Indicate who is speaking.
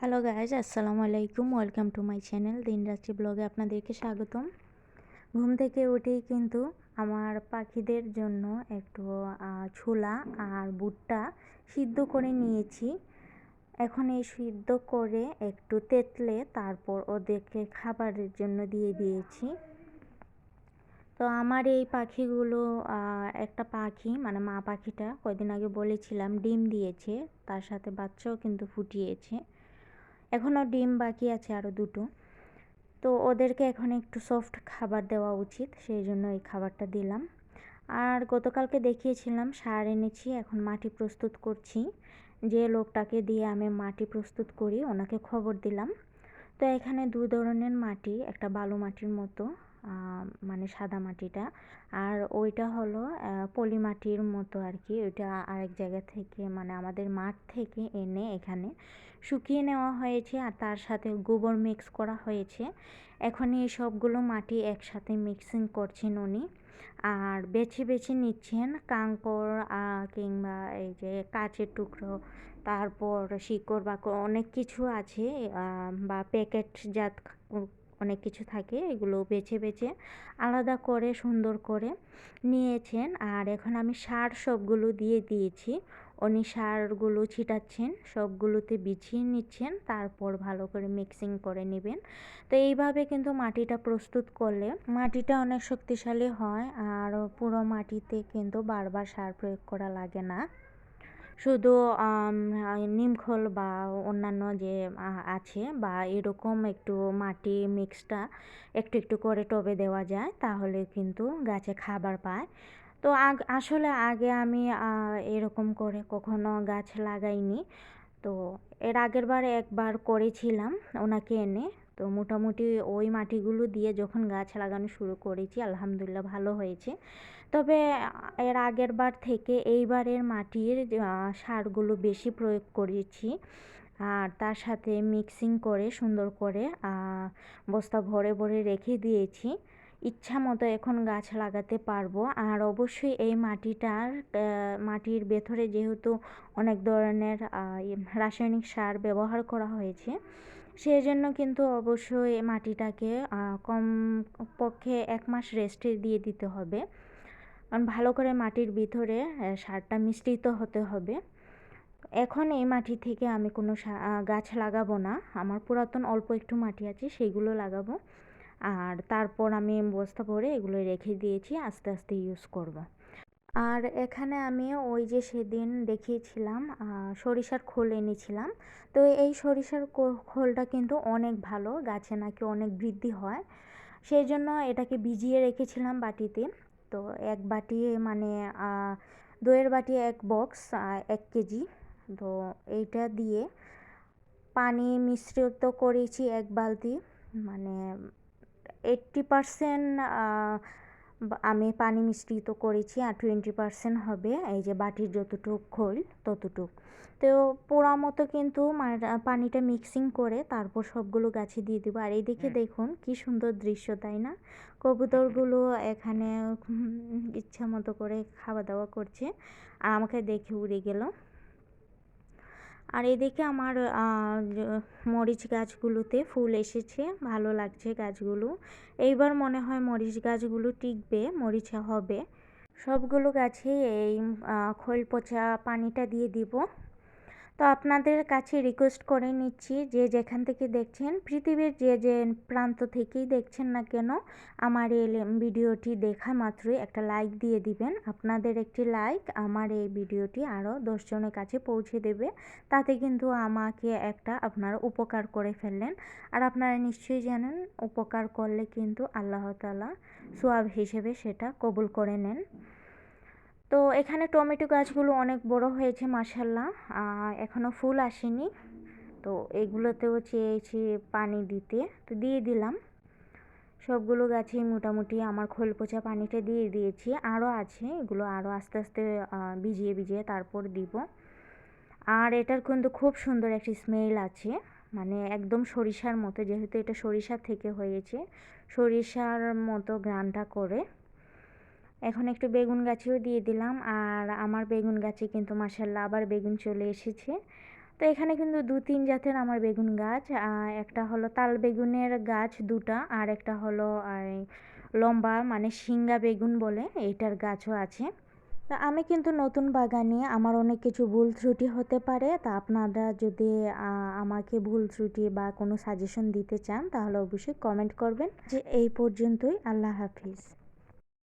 Speaker 1: Hello guys আসসালামু আলাইকুম welcome to my channel দিনরাত্রি ব্লগে আপনাদেরকে স্বাগতম। ঘুম থেকে উঠেই কিন্তু আমার পাখিদের জন্য একটু ছোলা আর বুটটা সিদ্ধ করে নিয়েছি। এখন এই সিদ্ধ করে একটু তেতলে তারপর ওদেরকে খাবারের জন্য দিয়ে দিয়েছি। তো আমার এই পাখিগুলো একটা পাখি মানে মা পাখিটা কয়দিন আগে বলেছিলাম, ডিম দিয়েছে, তার সাথে বাচ্চাও কিন্তু ফুটিয়েছে। এখনও ডিম বাকি আছে আরও দুটো। তো ওদেরকে এখন একটু সফট খাবার দেওয়া উচিত, সেই জন্য এই খাবারটা দিলাম। আর গতকালকে দেখিয়েছিলাম, সার এনেছি, এখন মাটি প্রস্তুত করছি। যে লোকটাকে দিয়ে আমি মাটি প্রস্তুত করি, ওনাকে খবর দিলাম। তো এখানে দু ধরনের মাটি, একটা বালু মাটির মতো মানে সাদা মাটিটা। আর ওইটা হলো পলি মাটির মতো আর কি ওইটা আরেক জায়গা থেকে মানে আমাদের মাঠ থেকে এনে এখানে শুকিয়ে নেওয়া হয়েছে। আর তার সাথে গোবর মিক্স করা হয়েছে। এখন এই সবগুলো মাটি একসাথে মিক্সিং করছেন উনি। আর বেছে বেছে নিচ্ছেন কাঙ্কর কিংবা এই যে কাচের টুকরো, তারপর শিকড় বা অনেক কিছু আছে বা প্যাকেটজাত অনেক কিছু থাকে, এগুলো বেছে বেছে আলাদা করে, সুন্দর করে নিয়েছেন। আর এখন আমি সার সবগুলো দিয়ে দিয়েছি। উনি সারগুলো ছিটাচ্ছেন, সবগুলোতে বিছিয়ে নিচ্ছেন, তারপর ভালো করে মিক্সিং করে নেবেন। তো এইভাবে কিন্তু মাটিটা প্রস্তুত করলে মাটিটা অনেক শক্তিশালী হয়, আর পুরো মাটিতে কিন্তু বারবার সার প্রয়োগ করা লাগে না। শুধু নিমখোল বা অন্যান্য যে আছে বা এরকম একটু মাটি মিক্সটা একটু একটু করে টবে দেওয়া যায়, তাহলে কিন্তু গাছে খাবার পায়। তো আসলে আগে আমি এরকম করে কখনো গাছ লাগাইনি। তো এর আগের বার একবার করেছিলাম ওনাকে এনে। তো মোটামুটি ওই মাটিগুলো দিয়ে যখন গাছ লাগানো শুরু করেছি, আলহামদুলিল্লাহ ভালো হয়েছে। তবে এর আগের বার থেকে এইবারের মাটির সারগুলো বেশি প্রয়োগ করেছি। আর তার সাথে মিক্সিং করে সুন্দর করে বস্তা ভরে ভরে রেখে দিয়েছি। ইচ্ছা মতো এখন গাছ লাগাতে পারব। আর অবশ্যই এই মাটিটার মাটির ভেতরে যেহেতু অনেক ধরনের রাসায়নিক সার ব্যবহার করা হয়েছে সেই জন্য কিন্তু অবশ্যই মাটিটাকে কম পক্ষে এক মাস রেস্টে দিয়ে দিতে হবে। কারণ ভালো করে মাটির ভিতরে সারটা মিশ্রিত হতে হবে। এখন এই মাটি থেকে আমি কোনো গাছ লাগাবো না। আমার পুরাতন অল্প একটু মাটি আছে সেইগুলো লাগাবো। আর তারপর আমি বস্তা ভরে এগুলো রেখে দিয়েছি, আস্তে আস্তে ইউজ করব। আর এখানে আমি ওই যে সেদিন দেখিয়েছিলাম সরিষার খোল এনেছিলাম। তো এই সরিষার খোলটা কিন্তু অনেক ভালো, গাছে নাকি অনেক বৃদ্ধি হয়। সেই জন্য এটাকে ভিজিয়ে রেখেছিলাম বাটিতে। তো এক বাটি মানে দইয়ের বাটি এক বক্স এক কেজি। তো এইটা দিয়ে পানি মিশ্রিত করেছি এক বালতি মানে এইট্টি পারসেন্ট আমি পানি মিশ্রিত করেছি আর টোয়েন্টি পারসেন্ট হবে এই যে বাটির যতটুক খোল ততটুক। তো পোড়া মতো কিন্তু পানিটা মিক্সিং করে তারপর সবগুলো গাছে দিয়ে দেবো। আর এইদিকে দেখুন কি সুন্দর দৃশ্য তাই না? কবুতরগুলো এখানে ইচ্ছা মতো করে খাওয়া দাওয়া করছে। আর আমাকে দেখে উড়ে গেল। আর এদিকে আমার মরিচ গাছগুলোতে ফুল এসেছে, ভালো লাগছে গাছগুলো। এইবার মনে হয় মরিচ গাছগুলো টিকবে, মরিচা হবে। সবগুলো গাছে এই খোল পচা পানিটা দিয়ে দিব। তো আপনাদের কাছে রিকোয়েস্ট করে নিচ্ছি যে যেখান থেকে দেখছেন, পৃথিবীর যে যে প্রান্ত থেকেই দেখছেন না কেন, আমার এই ভিডিওটি দেখা মাত্রই একটা লাইক দিয়ে দিবেন। আপনাদের একটি লাইক আমার এই ভিডিওটি আরও দশজনের কাছে পৌঁছে দেবে। তাতে কিন্তু আমাকে একটা আপনারা উপকার করে ফেললেন। আর আপনারা নিশ্চয়ই জানেন, উপকার করলে কিন্তু আল্লাহ তালা সোয়াব হিসেবে সেটা কবুল করে নেন। তো এখানে টমেটো গাছগুলো অনেক বড় হয়েছে মাসাল্লাহ এখনও ফুল আসেনি। তো এগুলোতেও চেয়েছি পানি দিতে। তো দিয়ে দিলাম। সবগুলো গাছেই মোটামুটি আমার খোল পচা পানিটা দিয়ে দিয়েছি। আরও আছে, এগুলো আরও আস্তে আস্তে ভিজিয়ে ভিজিয়ে তারপর দিব। আর এটার কিন্তু খুব সুন্দর একটি স্মেল আছে। মানে একদম সরিষার মতো, যেহেতু এটা সরিষার থেকে হয়েছে, সরিষার মতো গ্রানটা করে। এখন একটু বেগুন গাছেও দিয়ে দিলাম। আর আমার বেগুন গাছে কিন্তু মাসাল্লাহ আবার বেগুন চলে এসেছে। তো এখানে কিন্তু দু তিন জাতের আমার বেগুন গাছ। একটা হলো তাল বেগুনের গাছ দুটা, আর একটা হলো লম্বা মানে শিঙ্গা বেগুন বলে এইটার গাছও আছে। তা আমি কিন্তু নতুন বাগানে আমার অনেক কিছু ভুল ত্রুটি হতে পারে। তা আপনারা যদি আমাকে ভুল ত্রুটি বা কোনো সাজেশন দিতে চান, তাহলে অবশ্যই কমেন্ট করবেন। যে এই পর্যন্তই, আল্লাহ হাফিজ।